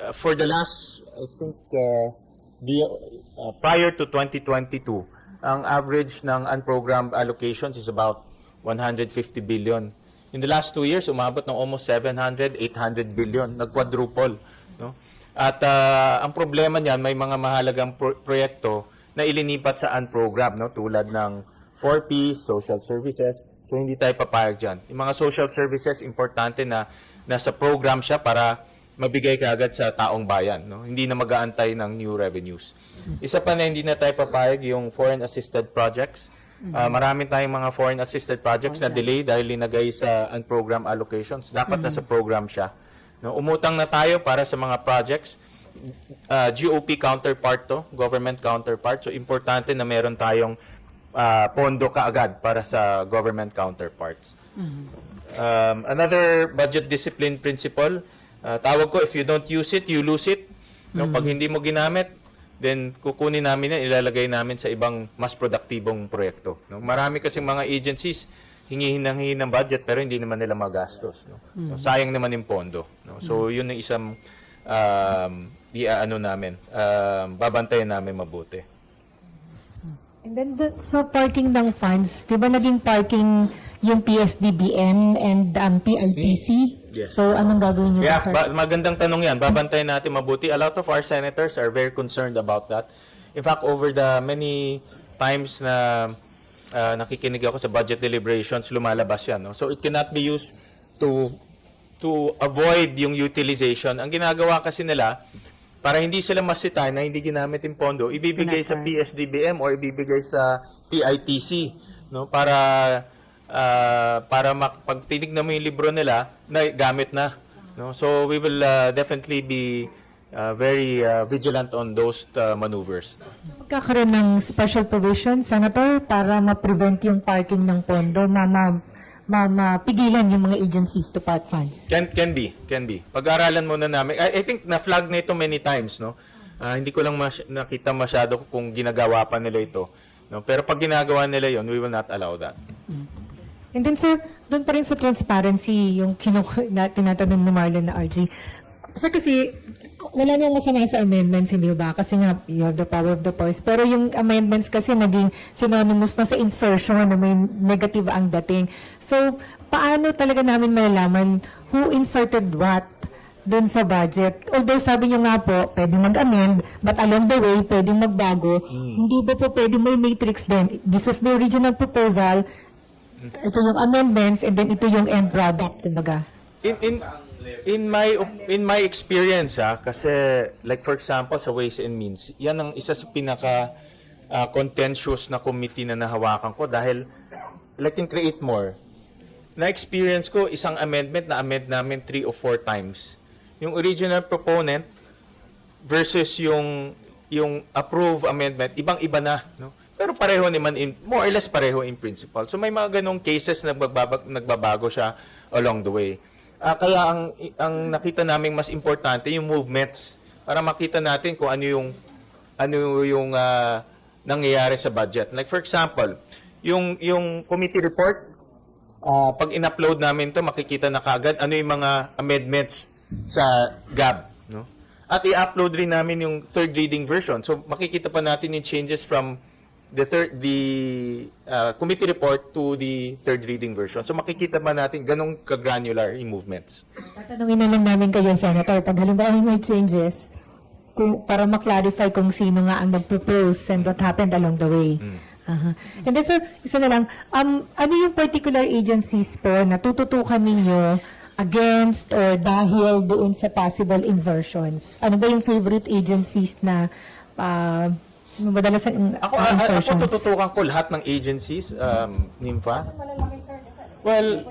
uh, for the last, I think, uh, uh, prior to 2022, ang average ng unprogrammed allocations is about 150 billion. In the last two years, umabot ng almost 700, 800 billion. Nag-quadruple. No? At uh, ang problema niyan, may mga mahalagang pro- proyekto na ilinipat sa unprogrammed, no? tulad ng 4Ps, social services. So, hindi tayo papayag dyan. Yung mga social services, importante na nasa program siya para mabigay kaagad sa taong bayan. No? Hindi na mag-aantay ng new revenues. Isa pa na hindi na tayo papayag yung foreign assisted projects. Ah, marami tayong mga foreign assisted projects na delay dahil linagay sa unprogrammed allocations. Dapat nasa program siya. No, umutang na tayo para sa mga projects. Ah, GOP counterpart to, government counterpart. So importante na meron tayong ah, pondo kaagad para sa government counterparts. Um, another budget discipline principle, uh, tawag ko, if you don't use it, you lose it. No, Pag hindi mo ginamit, then kukunin namin yan, ilalagay namin sa ibang mas produktibong proyekto. No? Marami kasing mga agencies, hingihin ng hingi ng budget pero hindi naman nila magastos. No? So, sayang naman yung pondo. No? So, yun ang isang um, di, ano namin, um, babantayan namin mabuti. And then the, sa parking ng funds, di ba naging parking yung PSDBM and um, PITC? Yes. So anong gagawin niyo, Yeah, ba- magandang tanong yan. Babantayan natin mabuti. A lot of our senators are very concerned about that. In fact, over the many times na uh, nakikinig ako sa budget deliberations, lumalabas yan. No? So it cannot be used to to avoid yung utilization. Ang ginagawa kasi nila, para hindi sila masita na hindi ginamit yung pondo, ibibigay sa PSDBM or ibibigay sa PITC no para ah, para mak- pag tinignan mo yung libro nila na gamit na no so we will ah, definitely be ah, very ah, vigilant on those ah, maneuvers Magkakaroon ng special provision, Senator, para ma-prevent yung parking ng pondo, na ma- ma- mapigilan yung mga agencies to park funds. Can can be, can be. Pag-aralan muna namin. I, I think na-flag na ito many times, no? Ah, hindi ko lang mas- nakita masyado kung ginagawa pa nila ito. No? Pero pag ginagawa nila yon, we will not allow that. And then, sir, doon pa rin sa transparency, yung kinu na tinatanong ni Marlon na RG. Sir, kasi wala nang masama sa amendments, hindi ba? Kasi nga, you have the power of the purse. Pero yung amendments kasi naging synonymous na sa insertion na may negative ang dating. So, paano talaga namin malalaman who inserted what dun sa budget? Although sabi nyo nga po, pwede mag-amend, but along the way, pwedeng magbago. Hindi ba po pwede may matrix din? This is the original proposal, ito yung amendments and then ito yung end product, kumbaga. In in in my in my experience ah kasi like for example sa Ways and Means, yan ang isa sa pinaka ah, contentious na committee na nahawakan ko dahil in Create More, na-experience ko isang amendment na amend namin three or four times. Yung original proponent versus yung yung approve amendment, ibang-iba na, no? Pero pareho naman in more or less pareho in principle. So may mga ganong cases na nagbabago, nagbabago siya along the way. Ah, kaya ang ang nakita naming mas importante yung movements para makita natin kung ano yung ano yung ah, nangyayari sa budget. Like for example, yung yung committee report Ah, pag in-upload namin to makikita na kaagad ano yung mga amendments sa GAB, no? At i-upload rin namin yung third reading version. So makikita pa natin yung changes from the third the ah, committee report to the third reading version. So makikita pa natin ganong ka-granular yung movements. Tatanungin na lang namin kayo, Senator, pag halimbawa may changes, kung, para ma-clarify kung sino nga ang nag-propose and what happened along the way. Aha. And then, sir, isa na lang, um, ano yung particular agencies po na tututukan ninyo against or dahil doon sa possible insertions? Ano ba yung favorite agencies na uh, madalas ang Ako, ang a- a- ako tututukan ko lahat ng agencies, um, NIMFA. Well,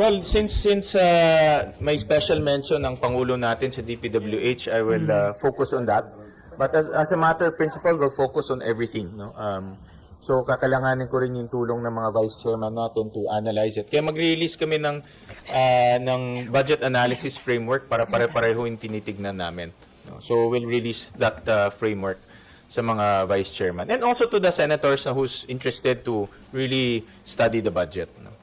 well, since since uh, may special mention ng Pangulo natin sa DPWH, I will uh, focus on that. But as, as a matter of principle, we'll focus on everything. No? Um, so, kakailanganin ko rin yung tulong ng mga vice chairman natin to analyze it. Kaya mag-release kami ng, uh, ng budget analysis framework para pare-pareho yung tinitignan namin. No? So, we'll release that uh, framework sa mga vice chairman. And also to the senators na who's interested to really study the budget. No?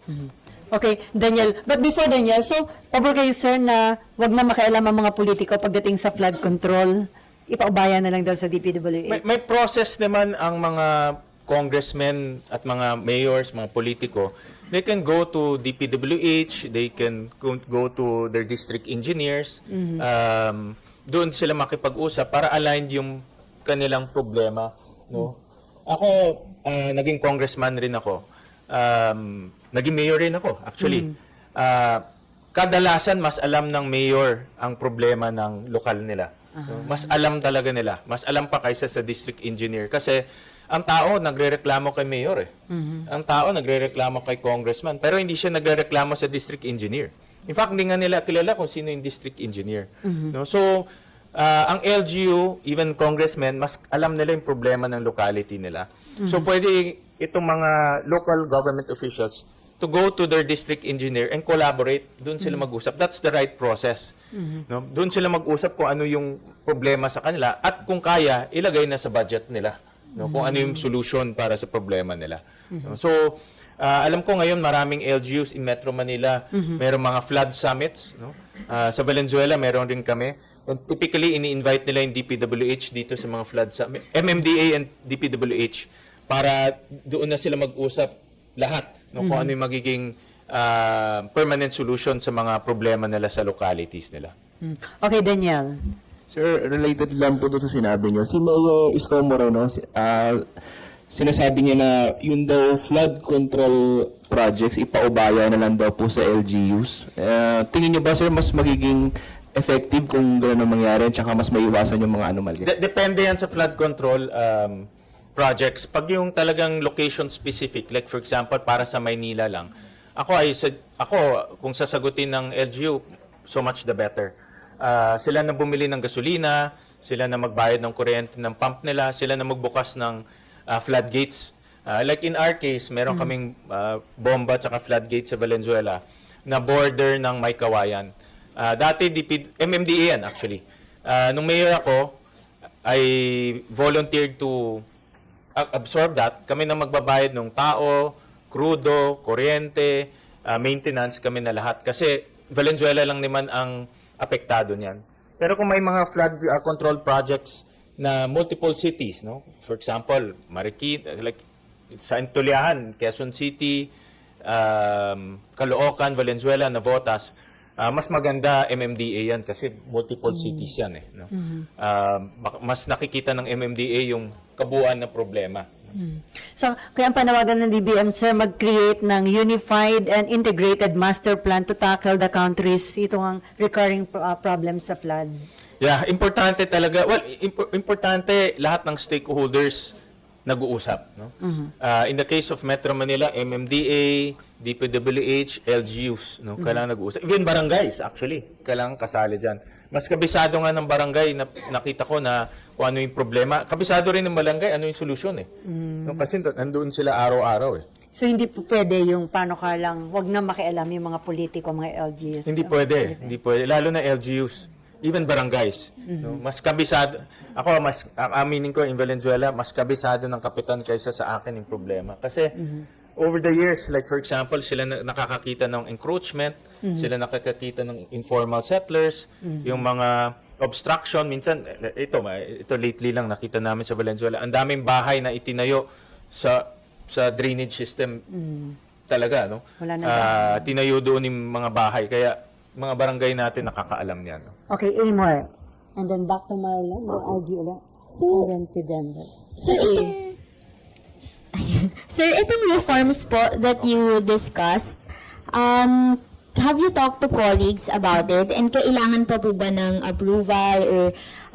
Okay, Daniel. But before Daniel, so, pabor kayo, sir, na wag na makialam ang mga politiko pagdating sa flood control. Ipaubaya na lang daw sa DPWH. May, may process naman ang mga congressmen at mga mayors, mga politiko. They can go to DPWH, they can go- to their district engineers. Um, doon sila makipag-usap para aligned yung kanilang problema. No? Ako, ah, naging congressman rin ako. Um, naging mayor rin ako, actually. Ah, kadalasan, mas alam ng mayor ang problema ng lokal nila. No? Mas alam talaga nila. Mas alam pa kaysa sa district engineer. Kasi ang tao nagrereklamo kay mayor eh. Ang tao nagrereklamo kay congressman. Pero hindi siya nagrereklamo sa district engineer. In fact, hindi nga nila kilala kung sino yung district engineer. No? So, ah, ang LGU, even congressmen, mas alam nila yung problema ng locality nila. So, pwede itong mga local government officials to go to their district engineer and collaborate. Doon sila mag-usap. That's the right process. No? Doon sila mag-usap kung ano yung problema sa kanila at kung kaya, ilagay na sa budget nila. No? Kung ano yung solution para sa problema nila. No? So, ah, alam ko ngayon maraming LGUs in Metro Manila. Merong mga flood summits. No? Ah, sa Valenzuela, meron rin kami. Typically, ini-invite nila yung DPWH dito sa mga flood summit. MMDA and DPWH para doon na sila mag-usap lahat no, kung ano yung magiging ah, permanent solution sa mga problema nila sa localities nila. Hmm. Okay, Daniel. Sir, related lang po doon sa sinabi niyo. Si Mayor Isko Moreno, si- ah, sinasabi niya na yun daw flood control projects, ipaubaya na lang daw po sa LGUs. Ah, tingin niyo ba, sir, mas magiging effective kung gano'n ang mangyari at saka mas maiwasan yung mga anomalya? De- depende yan sa flood control um, projects. Pag yung talagang location specific, like for example, para sa Maynila lang, ako ay ako kung sasagutin ng LGU, so much the better. Ah, sila na bumili ng gasolina, sila na magbayad ng kuryente ng pump nila, sila na magbukas ng ah, floodgates. Ah, like in our case, meron kaming ah, bomba at floodgate sa Valenzuela na border ng Maykawayan. Ah, dati DP, MMDA yan actually. Ah, nung mayor ako, I volunteered to absorb that. Kami na magbabayad ng tao, krudo, kuryente, ah, maintenance kami na lahat. Kasi Valenzuela lang naman ang apektado niyan. Pero kung may mga flood ah, control projects na multiple cities, no? For example, Marikina, like sa Intuliahan, Quezon City, um, Caloocan, Valenzuela, Navotas, ah, mas maganda MMDA yan kasi multiple cities yan eh. No? Ah, mak- mas nakikita ng MMDA yung kabuuan na problema. So, kaya ang panawagan ng DBM, sir, mag-create ng unified and integrated master plan to tackle the country's itong recurring uh, problems sa flood. Yeah, importante talaga. Well, impo- importante lahat ng stakeholders nag-uusap. No? Ah, in the case of Metro Manila, MMDA, DPWH, LGUs, no? kailangan nag-uusap. Even barangays, actually, kailangan kasali dyan. Mas kabisado nga ng barangay, na, nakita ko na kung ano yung problema. Kabisado rin ng barangay, ano yung solusyon eh. No? Kasi nandoon sila araw-araw eh. So, hindi po pwede yung paano ka lang, wag na makialam yung mga politiko, mga LGUs. Hindi pwede, hindi pwede. Lalo na LGUs, even barangays. No? Mas kabisado, ako, mas, ang aminin ko in Valenzuela, mas kabisado ng kapitan kaysa sa akin yung problema. Kasi, over the years, like for example, sila na, nakakakita ng encroachment, sila nakakakita ng informal settlers, yung mga obstruction, minsan, eh, ito, ma- ito lately lang nakita namin sa Valenzuela, ang daming bahay na itinayo sa sa drainage system talaga, no? Wala na Ah, tinayo doon yung mga bahay. Kaya mga barangay natin nakakaalam niyan. No? Okay, Amor. And then back to Marlon, the LGU ulit. So- and then si Denver. Sir, itong... Sir, itong reforms po that you discussed, um, have you talked to colleagues about it? And kailangan pa po ba ng approval or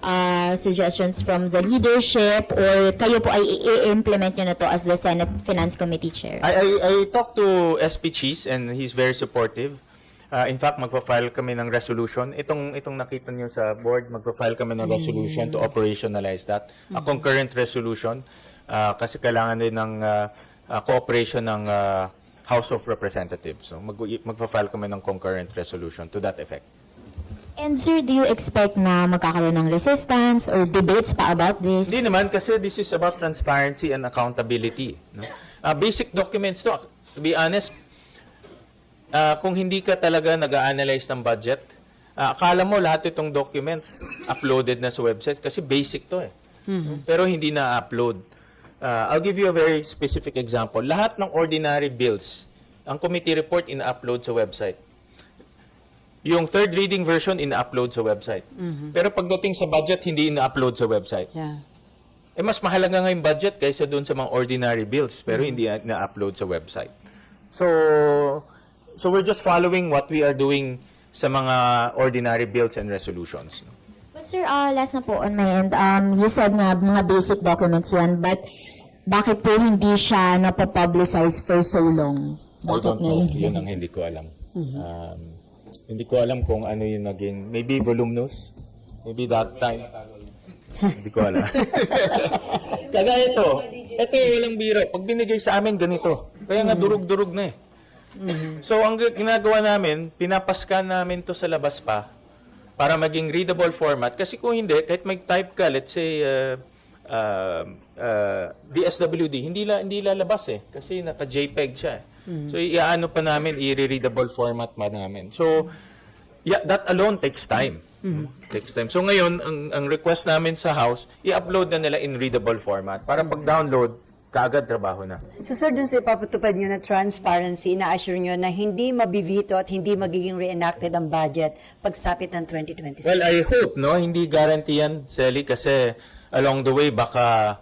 uh, suggestions from the leadership? Or kayo po ay i-implement nyo na to as the Senate Finance Committee Chair? I, I, I talked to SP Cheese and he's very supportive. Uh, in fact, magpa-file kami ng resolution. Itong, itong nakita niyo sa board, magpa-file kami ng resolution to operationalize that. A concurrent resolution uh, kasi kailangan din ng uh, uh, cooperation ng uh, House of Representatives. So mag, magpa-file kami ng concurrent resolution to that effect. And sir, do you expect na magkakaroon ng resistance or debates pa about this? Hindi naman kasi this is about transparency and accountability. No? Uh, basic documents to, to be honest, ah, kung hindi ka talaga nag-analyze ng budget, ah, akala mo lahat itong documents uploaded na sa website kasi basic to eh. Pero hindi na-upload. Ah, I'll give you a very specific example. Lahat ng ordinary bills, ang committee report in-upload sa website. Yung third reading version in-upload sa website. Pero pagdating sa budget, hindi in-upload sa website. Yeah. Eh, mas mahalaga nga yung budget kaysa doon sa mga ordinary bills, pero hindi na-upload sa website. So, so we're just following what we are doing sa mga ordinary bills and resolutions. But sir, uh, last na po on my end, um, you said nga mga basic documents yan, but bakit po hindi siya napapublicize for so long? I Bakit don't know. ngayon? Yun ang hindi ko alam. Um, hindi ko alam kung ano yung naging, maybe voluminous, maybe that time. hindi ko alam. Kagaya ito, ito walang biro. Pag binigay sa amin, ganito. Kaya nga durug-durug na eh. So, ang ginagawa namin, pinapaskan namin to sa labas pa para maging readable format. Kasi kung hindi, kahit mag-type ka, let's say, uh, uh, uh, DSWD, hindi, la, hindi lalabas eh. Kasi naka-JPEG siya eh. So, iaano pa namin, i-readable format pa namin. So, yeah, that alone takes time. Takes time. So, ngayon, ang, ang request namin sa House, i-upload na nila in readable format. Para pag-download, kaagad trabaho na. So sir, dun sa ipapatupad nyo na transparency, ina-assure nyo na hindi mabibito at hindi magiging reenacted ang budget pagsapit ng 2026. Well, I hope, no? Hindi guarantee yan, Sally, kasi along the way, baka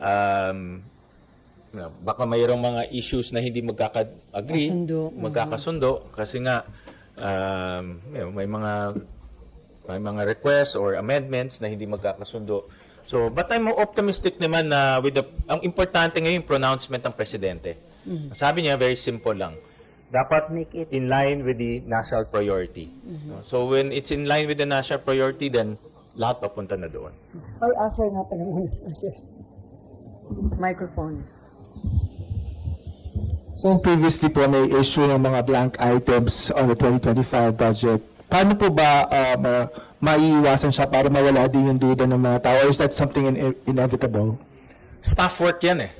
um, baka mayroong mga issues na hindi magkaka-agree, Kasundo. magkakasundo, kasi nga um, you know, may mga may mga requests or amendments na hindi magkakasundo. So, but I'm optimistic naman na with the, ang importante ngayon yung pronouncement ng presidente. Sabi niya, very simple lang. Dapat Make it- in line with the national priority. No? So, when it's in line with the national priority, then lahat papunta na doon. Ay, Asher nga pala muna. Asher. Microphone. So previously po may issue ng mga blank items on the 2025 budget. Paano po ba uh, ma- maiiwasan siya para mawala din yung duda ng mga tao? Or is that something in- inevitable? Staff work yan eh.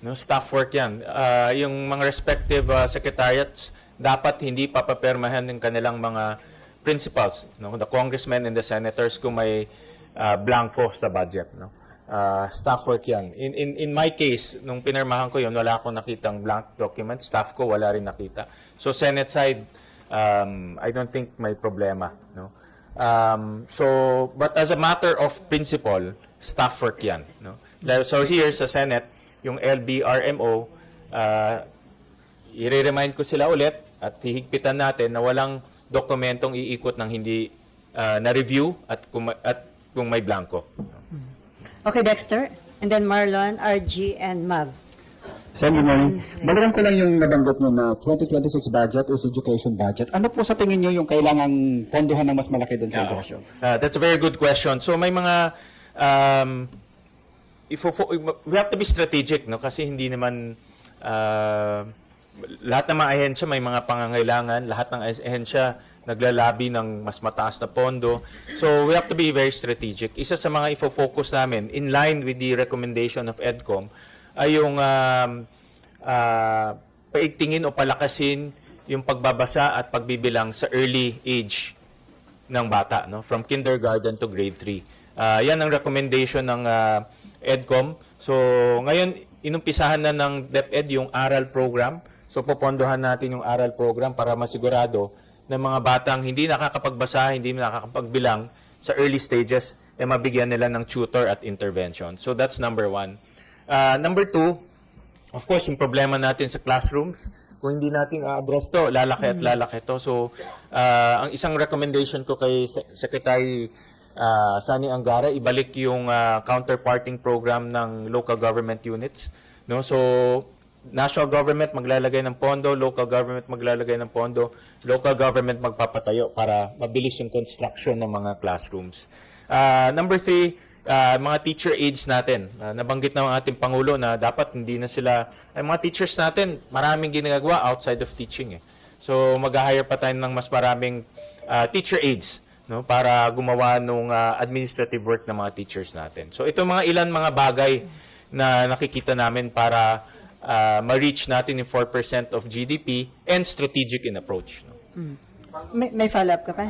No, staff work yan. Ah, yung mga respective ah, secretariats dapat hindi papapermahan ng kanilang mga principals, no, the congressmen and the senators kung may ah, blanco sa budget, no. Ah, staff work yan. In in in my case, nung pinirmahan ko yun, wala akong nakitang blank document. Staff ko wala rin nakita. So Senate side, um, I don't think may problema, no. Um, so, but as a matter of principle, staff work yan. No? So here sa Senate, yung LBRMO, uh, i-remind ko sila ulit at hihigpitan natin na walang dokumentong iikot ng hindi uh, na-review at kung, at kung may blanco. Okay, Dexter. And then Marlon, RG, and Mav. Sen, good morning. Balikan ko lang yung nabanggit nyo na 2026 budget is education budget. Ano po sa tingin nyo yung kailangang pondohan ng mas malaki doon sa edukasyon? Uh, that's a very good question. So may mga um, if we have to be strategic no kasi hindi naman uh, lahat ng mga ahensya may mga pangangailangan, lahat ng ahensya naglalabi ng mas mataas na pondo. So we have to be very strategic. Isa sa mga ifo-focus namin in line with the recommendation of EDCOM ay yung um, uh, paigtingin o palakasin yung pagbabasa at pagbibilang sa early age ng bata, no? From kindergarten to grade 3. Ah, yan ang recommendation ng ah, EDCOM. So, ngayon, inumpisahan na ng DepEd yung aral program. So, popondohan natin yung aral program para masigurado na mga batang hindi nakakapagbasa, hindi nakakapagbilang sa early stages, eh mabigyan nila ng tutor at intervention. So, that's number one. Ah, number two, Of course, yung problema natin sa classrooms, kung hindi natin a-address to, lalaki at lalaki to. So, ah, ang isang recommendation ko kay Se- Secretary ah, Sani Angara, ibalik yung ah, counterparting program ng local government units. No? So, national government maglalagay ng pondo, local government maglalagay ng pondo, local government magpapatayo para mabilis yung construction ng mga classrooms. Ah, number three, ah, mga teacher aides natin. Ah, nabanggit ng ating Pangulo na dapat hindi na sila, ay mga teachers natin, maraming ginagawa outside of teaching. Eh. So mag-hire pa tayo ng mas maraming ah, teacher aides no, para gumawa ng administrative work ng mga teachers natin. So ito mga ilan mga bagay na nakikita namin para uh, ma-reach natin yung 4% of GDP and strategic in approach. No? May, may follow-up ka pa?